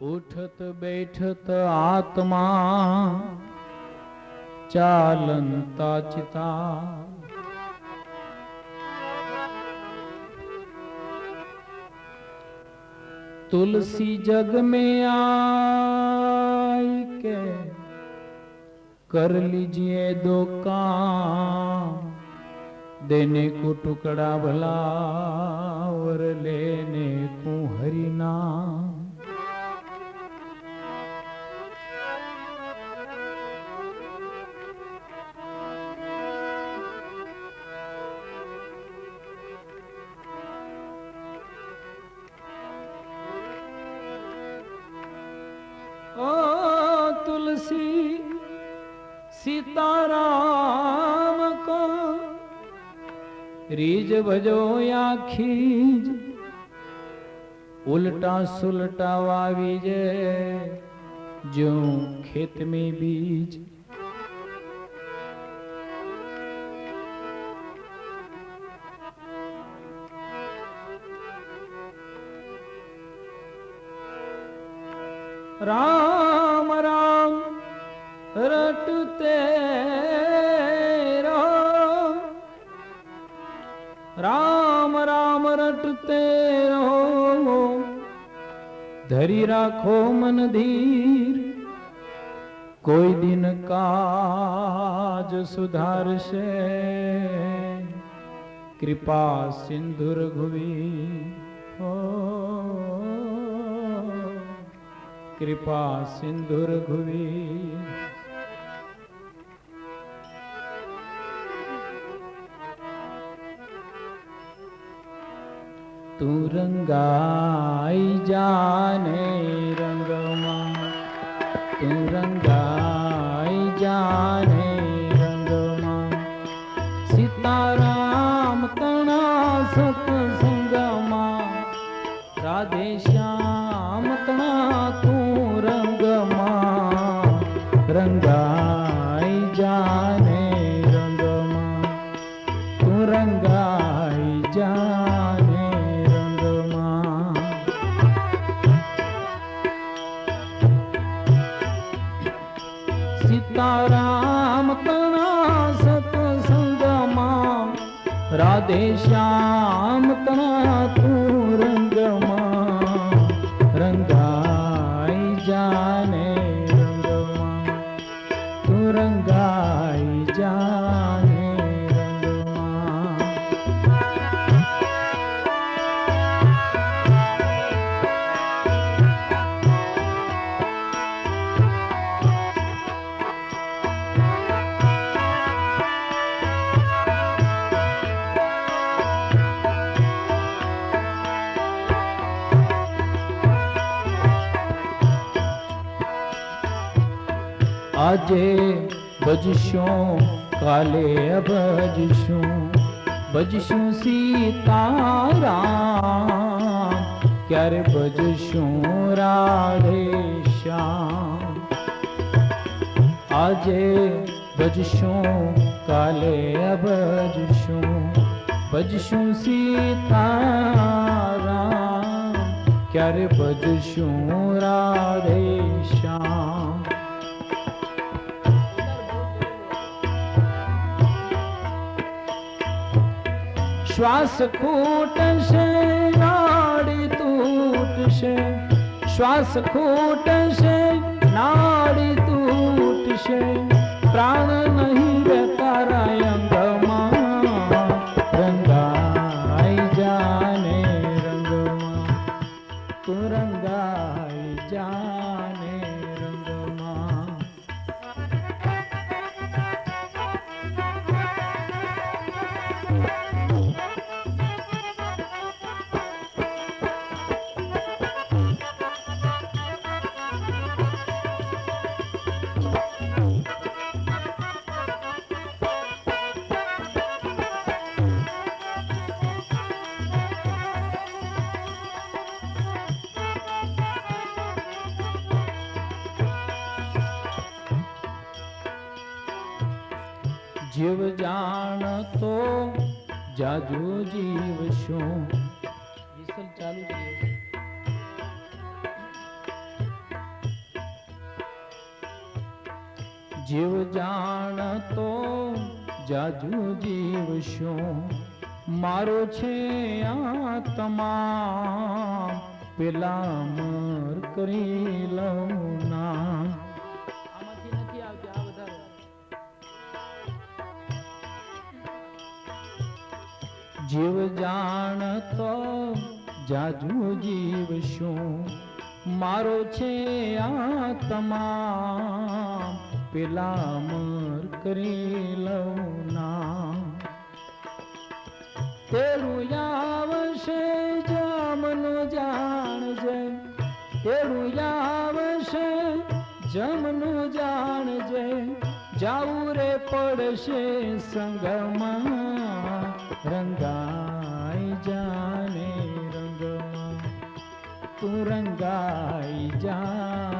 ઉઠત બેઠત આત્મા ચાલંતા ચિતા तुलसी जग में आई के कर लीजिए दो काम देने को टुकड़ा भला और लेने को हरिना રીજ ભજો આખી ઉલટા સુલટા વાવી જે જો ખેત में બીજ. રામ રામ રટતે રામ રામ રટતે રહો. ધરી રાખો મન ધીર. કોઈ દિન કાજ સુધારશે. કૃપા સિંધુ રઘુવી કૃપા સિંધુ રઘુવી तू रङ्गाय जाने रङ्गा देशां तत् આજે ભજશું, કાલે ભજશું ભજશું સીતારામ, ક્યારે ભજશું રાધે શ્યામ. આજે ભજશું, કાલે અભજશું. ભજશું સીતારામ, ક્યારે ભજશું રાધે શ્યામ. શ્વાસ ખૂટશે, નાડી તૂટશે. શ્વાસ ખૂટશે, નાડી તૂટશે. પ્રાણ નહીં રે તારા અંગમાં રંગાઈ જાને રંગમાં. તું રંગાઈ જાને. જીવ જાણતો જાજુ જીવ શું? ચાલુ છે. જીવ જાણતો જાજુ જીવ શું? મારો છે આ તમામ પેલા મર કરી લઉં નામ જીવ જાણતો જાજુ જીવ શું? મારો છે આ તમામ પેલા મર કરી લઉં ના. તેરું આવશે જમનું જાણજે તેરું આવશે જમનું જાણજે જાવું રે પડશે સંગમાં. રંગાઈ જાને રંગમાં તું રંગાઈ જાને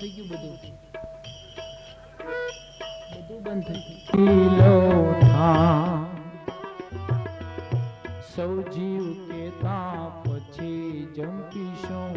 થઈ ગયું બધું. બધું બંધ થઈ ગયું. સૌ જીવ કેતા પછી જંપીશું.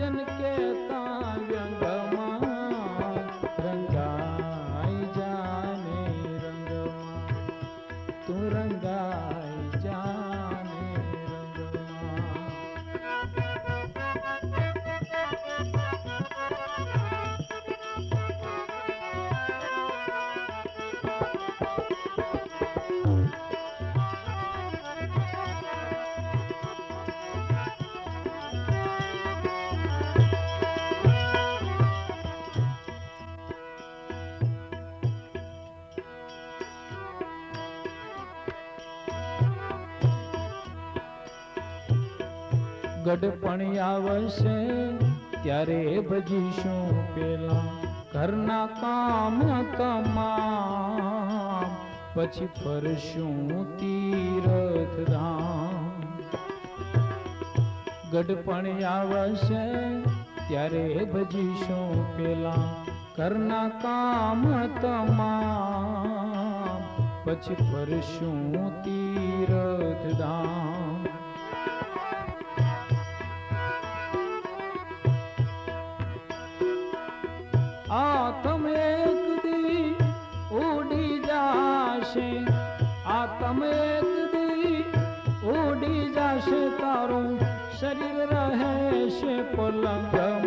જન કેતા વ્યંગમાં ગડપણ આવશે, ત્યારે ભજીશું પેલા? ઘરના કામ કમા પછી ફરશું તીરથ ધામ ગડપણ આવશે, ત્યારે ભજીશું પેલા? ઘરના કામ તમામ, પછી ફરશું તીરથ ધામ આત્મ એક દી ઉડી જાશે. આત્મ એક દી ઉડી જાશે. તારું શરીર રહેશે પલંગમાં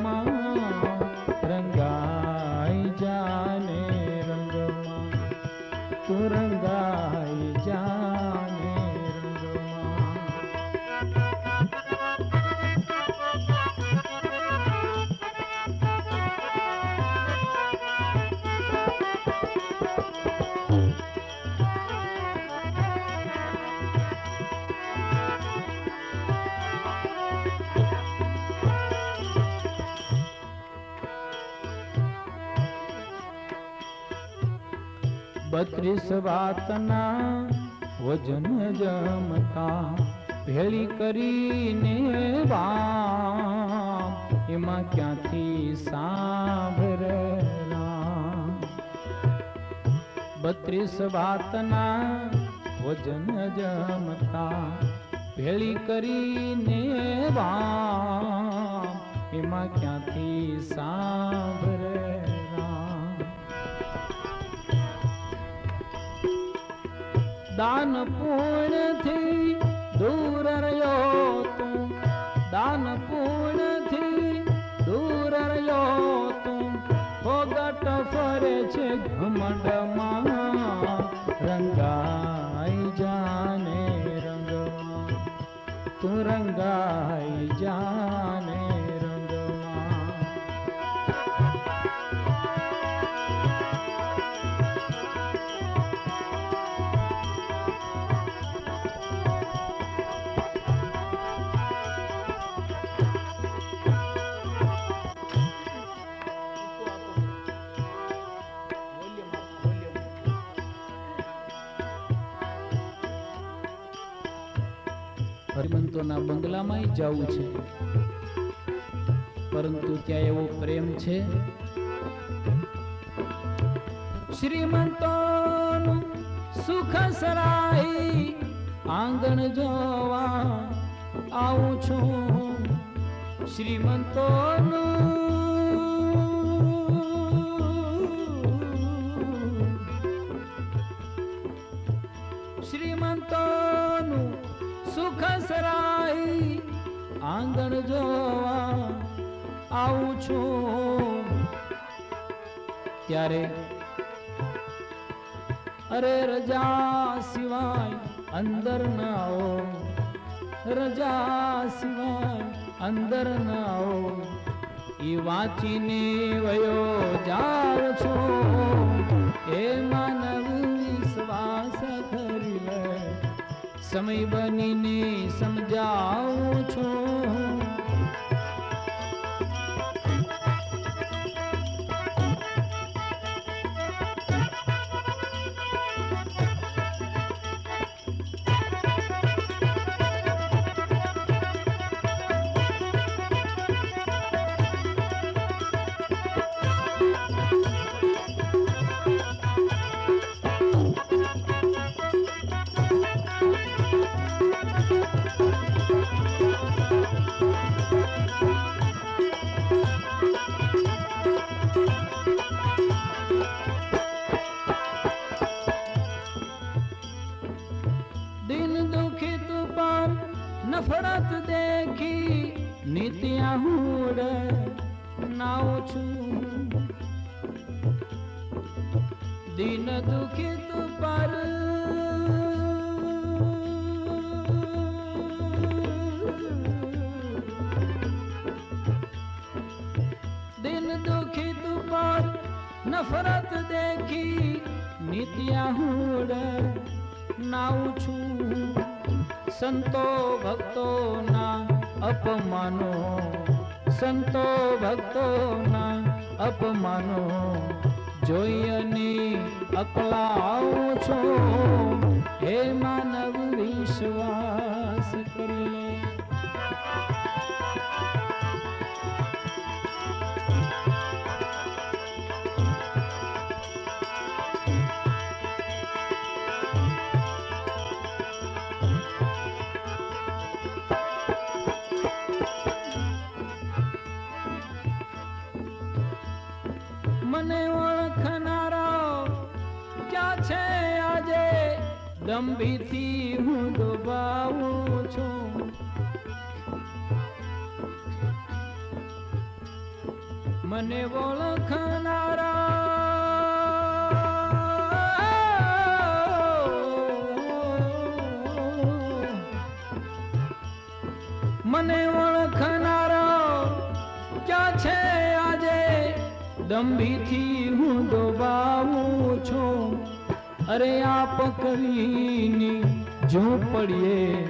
બત્રીસ વાતના વજન જમતા ભેળી કરીને વામ એમાં ક્યાંથી સાંભળેલા? બત્રીસ વાતના વજન જમતા ભેળી કરીને વામ એમાં ક્યાંથી સાંભળેલા? દાન પુણ્યથી દૂર રહ્યો તું. દાન પુણ્યથી દૂર રહ્યો તું. ફોગટ મંડમાં રંગાઈ જાને રંગ તું રંગાઈ જાને હરિમંતોના બંગલામાં જવું છે. પરંતુ ત્યાં એવો પ્રેમ છે. શ્રીમંતો સુખ સરાઈ આંગણ જોવા આવું છું. શ્રીમંતોનું શ્રીમંતોનું સુખ સરાઈ આંગણ જોવા આવું છું. ત્યારે અરે રજા સિવાય અંદર ના આવો. રજા સિવાય અંદર ના આવો. એ વાંચીને વયો જાર છો. એ માનવ સમય બનીને સમજાવું છું. નફરત દેખી, નિત્યા હું નાઉં છું. સંતો ભક્તો ના અપમાનો, સંતો ભક્તો ના અપમાનો જોઈ અને અકલાવું છું. હે માનવ વિશ્વાસ દંભીથી હું દુબાવું છું. મને ઓળખનારા. મને ઓળખનારો ક્યાં છે આજે? દંભીથી હું ડોબાવું છું. અરે આપ કવીની ઝૂંપડીએ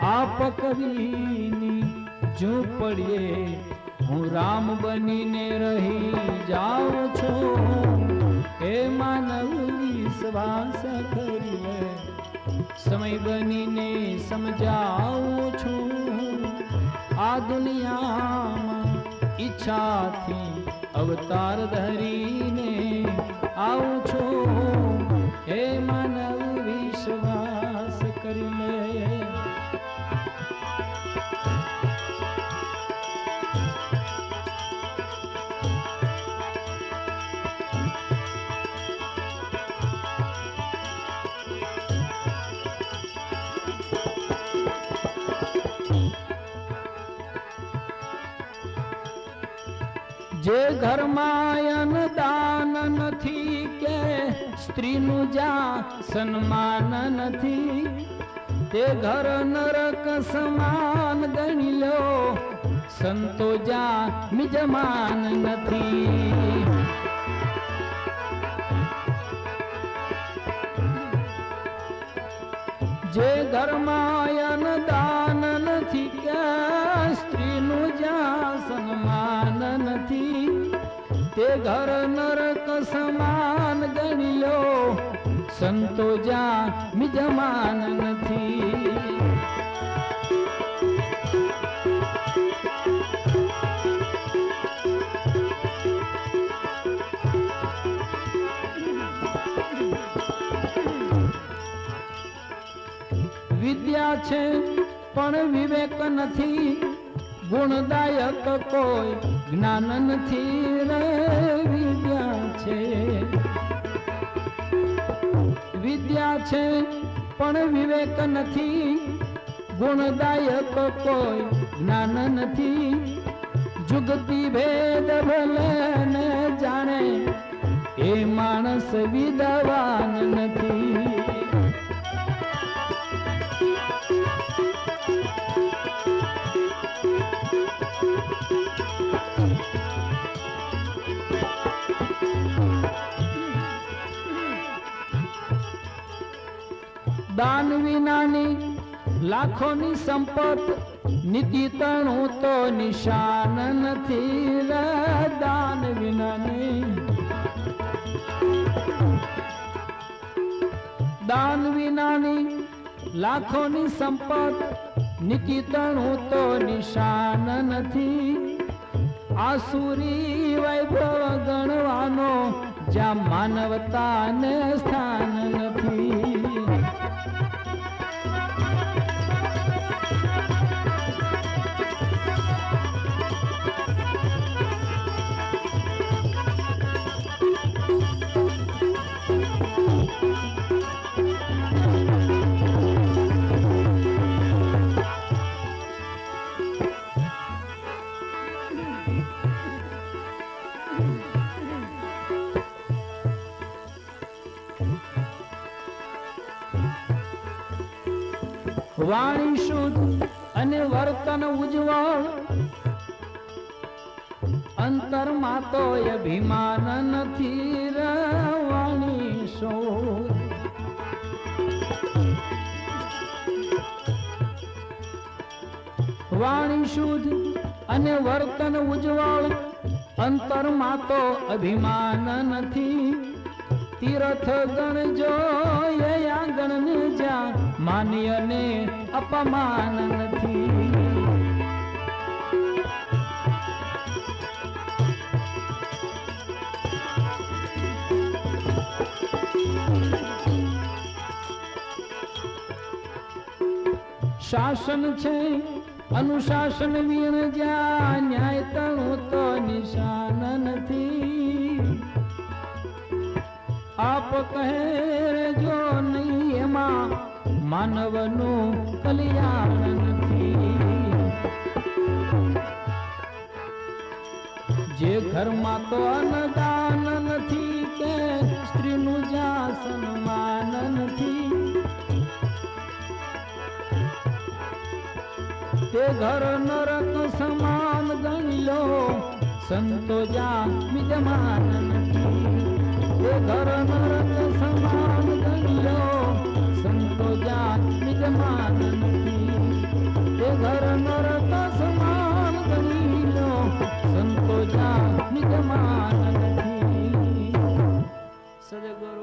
આપ કવીની ઝૂંપડીએ હું રામ બનીને રહી જાઉં છું. એ માનવ વિશ્વાસ કરીએ સમય બનીને સમજાવું છું. આ દુનિયામાં ઈચ્છાથી અવતાર ધરીને આવું છું. હે માનવ વિશ્વાસ કરી લે જે ઘરમાં અન્નદાન સ્ત્રીનું જ્યાં સન્માન નથી, તે ઘર નરક સમાન ગણી લો. સંતો જ્યાં મિજમાન નથી. જે ઘરમાં દાન નથી કે સ્ત્રીનું જ્યાં સન્માન નથી તે ઘર નરક સમાન ગણ્યો. સંતો જ્યાં મિજમાન નથી. વિદ્યા છે, પણ વિવેક નથી. ગુણદાયક કોઈ જ્ઞાન નથી રે. છે, પણ વિવેક નથી. ગુણદાયક કોઈ જ્ઞાન નથી. જુગતી ભેદ ભલે ને જાણે, એ માણસ વિદવાન નથી. દાન વિનાની લાખોની સંપત નીતિ તણું તો નિશાન નથી દાન વિનાની. દાન વિનાની લાખોની સંપત નીતિ તો નિશાન નથી. આસુરી વૈભવ ગણવાનો જ્યાં માનવતાને સ્થાન નથી. વાણી શુદ્ધ અને વર્તન ઉજ્જવળ. અંતરમાં તો અભિમાન નથી વાણી શુદ્ધ વાણી શુદ્ધ અને વર્તન ઉજ્જવળ. અંતરમાં તો અભિમાન નથી. તીર્થ ગણજો એ આંગણ ને જ્યાં માન્ય ને અપમાન નથી. શાસન છે, અનુશાસન વીણ જ્યાં ન્યાય તણું તો નિશાન નથી. આપ કહે જો નહીં એમાં માનવનું કલ્યાણ નથી. જે ઘરમાં તો અન્નદાન નથી કે સ્ત્રીનું જ્યાં સન્માન નથી. તે ઘર નરક સમાન ગણી લો, સંતો જ્યાં વિદ્યમાન નથી. તે ઘર નરક સમાન ગણી સમાન નથી. એ ઘર નરક સદગુરુ